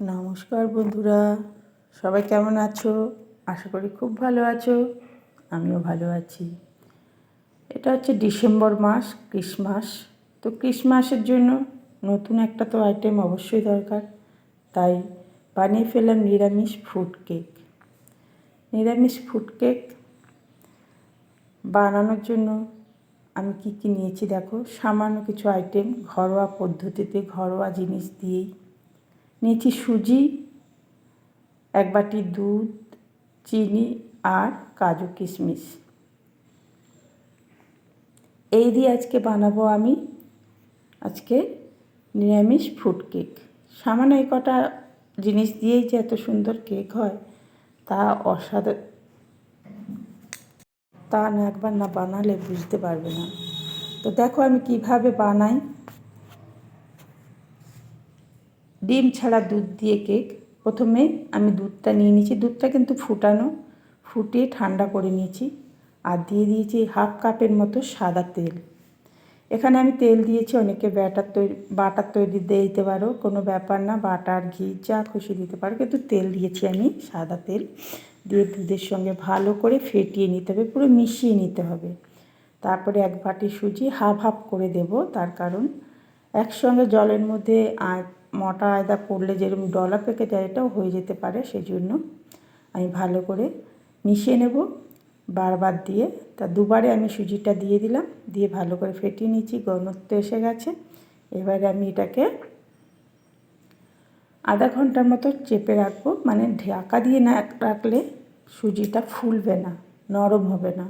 নমস্কার বন্ধুরা, সবাই কেমন আছো? আশা করি খুব ভালো আছো, আমিও ভালো আছি। এটা হচ্ছে ডিসেম্বর মাস, ক্রিসমাস। তো ক্রিসমাসের জন্য নতুন একটা তো আইটেম অবশ্যই দরকার, তাই বানিয়ে ফেললাম নিরামিষ ফুড কেক নিরামিষ ফুড কেক বানানোর জন্য আমি কি কি নিয়েছি দেখো? সামান্য কিছু আইটেম ঘরোয়া পদ্ধতিতে ঘরোয়া জিনিস দিয়েই নিয়েছি সুজি, এক বাটি দুধ, চিনি আর কাজু কিশমিশ। এই দিয়ে আজকে বানাবো আমি আজকে নিরামিষ ফুড কেক সামান্য এই কটা জিনিস দিয়েই যে এত সুন্দর কেক হয়, তা অসাধারণ তা না একবার না বানালে বুঝতে পারবে না। তো দেখো আমি কীভাবে বানাই। ডিম ছাড়া দুধ দিয়ে কেক। প্রথমে আমি দুধটা নিয়ে নিয়েছি। দুধটা কিন্তু ফুটানো, ফুটিয়ে ঠান্ডা করে নিয়েছি আর দিয়ে দিয়েছি হাফ কাপের মতো সাদা তেল। এখানে আমি তেল দিয়েছি, অনেকে ব্যাটার তৈরি, বাটার তৈরি দিয়ে দিতে পারো, কোনো ব্যাপার না, বাটার, ঘি, যা খুশি দিতে পারো, কিন্তু তেল দিয়েছি আমি সাদা তেল। দিয়ে দুধের সঙ্গে ভালো করে ফেটিয়ে নিতে হবে, পুরো মিশিয়ে নিতে হবে। তারপরে এক বাটি সুজি হাফ হাফ করে দেব, তার কারণ একসঙ্গে জলের মধ্যে মোটা আয়দা পড়লে যেরকম ডলা পেকে যায় এটাও হয়ে যেতে পারে সেই জন্য আমি ভালো করে মিশিয়ে নেব। বারবার দিয়ে, তা দুবারে আমি সুজিটা দিয়ে দিলাম, দিয়ে ভালো করে ফেটিয়ে নিয়েছি, ঘনত্ব এসে গেছে। এবারে আমি এটাকে আধা ঘণ্টার মতো চেপে রাখব মানে ঢাকা দিয়ে না রাখলে সুজিটা ফুলবে না, নরম হবে না।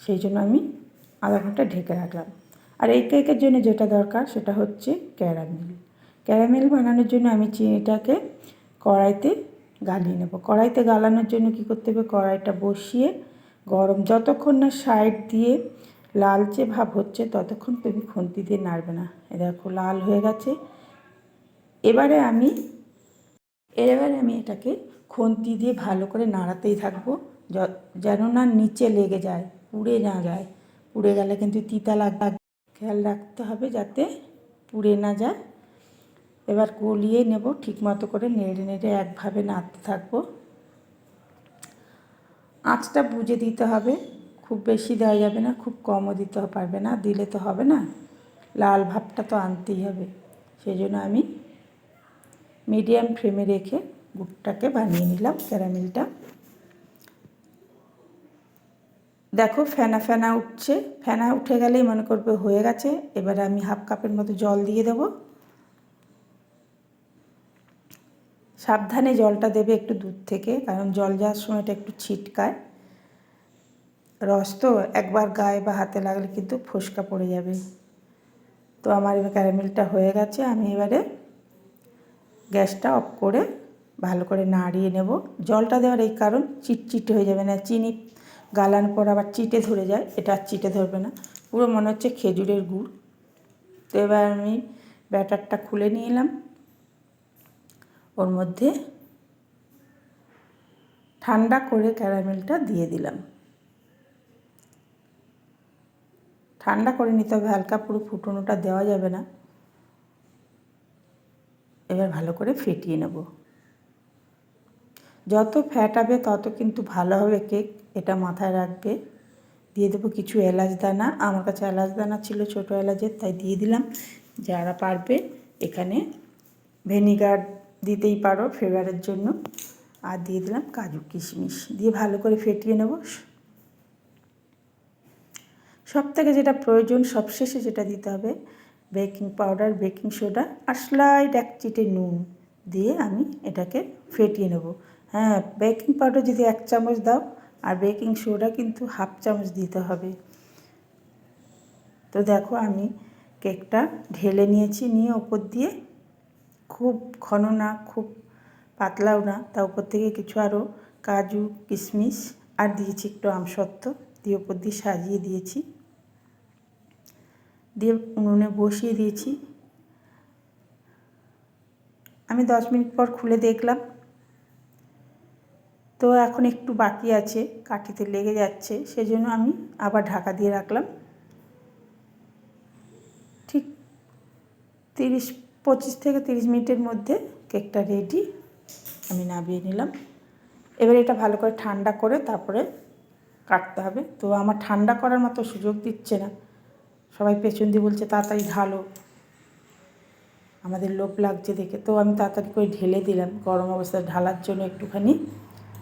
সেই জন্য আমি আধা ঘণ্টা ঢেকে রাখলাম। আর এই কেকের জন্য যেটা দরকার সেটা হচ্ছে ক্যারামেল। ক্যারামেল বানানোর জন্য আমি চিনিটাকে কড়াইতে গালিয়ে নেব। কড়াইতে গালানোর জন্য কী করতে হবে? কড়াইটা বসিয়ে গরম যতক্ষণ না সাইড দিয়ে লালচে ভাব হচ্ছে ততক্ষণ তুমি খুন্তি দিয়ে নাড়বে না। এ দেখো লাল হয়ে গেছে। এবারে আমি এবারে আমি এটাকে খুন্তি দিয়ে ভালো করে নাড়াতেই থাকব। যেন না নিচে লেগে যায়, পুড়ে না যায়। পুড়ে গেলে কিন্তু তিতা লাগবে খেয়াল রাখতে হবে যাতে পুড়ে না যায়। এবার গলিয়ে নেব ঠিক মতো করে নেড়ে নেড়ে একভাবে নাড়তে থাকব। আঁচটা বুঝে দিতে হবে, খুব বেশি দেওয়া যাবে না, খুব কমও দিতে পারবে না, দিলে তো হবে না, লাল ভাবটা তো আনতেই হবে। সেই জন্য আমি মিডিয়াম ফ্লেমে রেখে গুড়টাকে বানিয়ে নিলাম, ক্যারামেলটা। দেখো ফেনা ফেনা উঠছে, ফেনা উঠে গেলেই মনে করবে হয়ে গেছে, এবারে আমি হাফ কাপের মতো জল দিয়ে দেবো। সাবধানে জলটা দেবে একটু দূর থেকে, কারণ জল যাওয়ার সময়টা একটু ছিটকায়। রস তো একবার গায়ে বা হাতে লাগলে কিন্তু ফোসকা পড়ে যাবে। তো আমার এবার ক্যারামেলটা হয়ে গেছে, আমি এবারে গ্যাসটা অফ করে ভালো করে নাড়িয়ে নেব। জলটা দেওয়ার এই কারণ চিটচিটে হয়ে যাবে না, চিনি গালান পর আবার চিটে ধরে যায়, এটা আর চিটে ধরবে না। পুরো মনে হচ্ছে খেজুরের গুড়। তো এবার আমি ব্যাটারটা খুলে নিয়ে এলাম। ওর মধ্যে ঠান্ডা করে ক্যারামেলটা দিয়ে দিলাম। ঠান্ডা করে নিতে হবে, হালকা পুরো ফুটনোটা দেওয়া যাবে না। এবার ভালো করে ফেটিয়ে নেব। যত ফ্যাটাবে তত কিন্তু ভালো হবে কেক, এটা মাথায় রাখবে। দিয়ে দেবো কিছু এলাচ দানা, আমার কাছে এলাচ দানা ছিল ছোটো এলাচের, তাই দিয়ে দিলাম। যারা পারবে এখানে ভেনিগার দিতেই পারো ফ্লেভারের জন্য। আর দিয়ে দিলাম কাজু কিশমিশ। দিয়ে ভালো করে ফেটিয়ে নেব। সব থেকে যেটা প্রয়োজন, সবশেষে যেটা দিতে হবে, বেকিং পাউডার, বেকিং সোডা আর স্লাইড এক চিটে নুন দিয়ে আমি এটাকে ফেটিয়ে নেব। হ্যাঁ বেকিং পাউডার যদি এক চামচ দাও আর বেকিং সোডা কিন্তু হাফ চামচ দিতে হবে। তো দেখো আমি কেকটা ঢেলে নিয়েছি, নিয়ে ওপর দিয়ে খুব ঘন না, খুব পাতলাও না। তা উপর থেকে কিছু আরও কাজু, কিশমিশ আর দিয়েছি একটু আমসত্ত্ব। দিয়ে উপর দিয়ে সাজিয়ে দিয়েছি। দিয়ে উনুনে বসিয়ে দিয়েছি। আমি দশ মিনিট পর খুলে দেখলাম। তো এখন একটু বাকি আছে, কাঠিতে লেগে যাচ্ছে। সেজন্য আমি আবার ঢাকা দিয়ে রাখলাম। ঠিক তিরিশ পঁচিশ থেকে তিরিশ মিনিটের মধ্যে কেকটা রেডি। আমি নামিয়ে নিলাম। এবার এটা ভালো করে ঠান্ডা করে তারপরে কাটতে হবে। তো আমার ঠান্ডা করার মতো সুযোগ দিচ্ছে না। সবাই পেছন দিয়ে বলছে, তাড়াতাড়ি ঢালো। আমাদের লোভ লাগছে দেখে। তো আমি তাড়াতাড়ি করে ঢেলে দিলাম। গরম অবস্থায় ঢালার জন্য একটুখানি।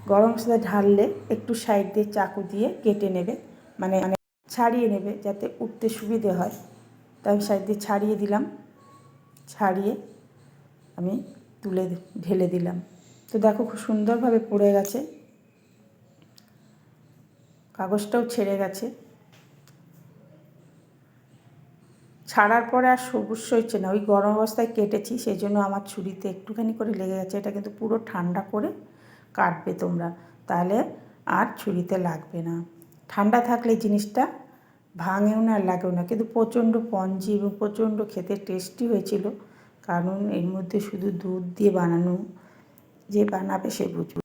গরম অবস্থায় ঢাললে একটু সাইড দিয়ে চাকু দিয়ে কেটে নেবে। মানে মানে ছাড়িয়ে নেবে যাতে উঠতে সুবিধে হয়। তাই আমি সাইড দিয়ে ছাড়িয়ে দিলাম। ছাড়িয়ে আমি তুলে ঢেলে দিলাম। তো দেখো খুব সুন্দরভাবে পড়ে গেছে। কাগজটাও ছেড়ে গেছে। ছাড়ার পরে আর সবুজ হচ্ছে না, ওই গরম অবস্থায় কেটেছি সেই জন্য আমার ছুরিতে একটুখানি করে লেগে গেছে। এটা কিন্তু পুরো ঠান্ডা করে কাটবে তোমরা, তাহলে আর ছুরিতে লাগবে না। ঠান্ডা থাকলে জিনিসটা ভাঙেও না লাগেও না। কিন্তু প্রচণ্ড পঞ্জি এবং প্রচণ্ড খেতে টেস্টি হয়েছিল। কারণ এর মধ্যে শুধু দুধ দিয়ে বানানো, যে বানাবে সে বুঝবে।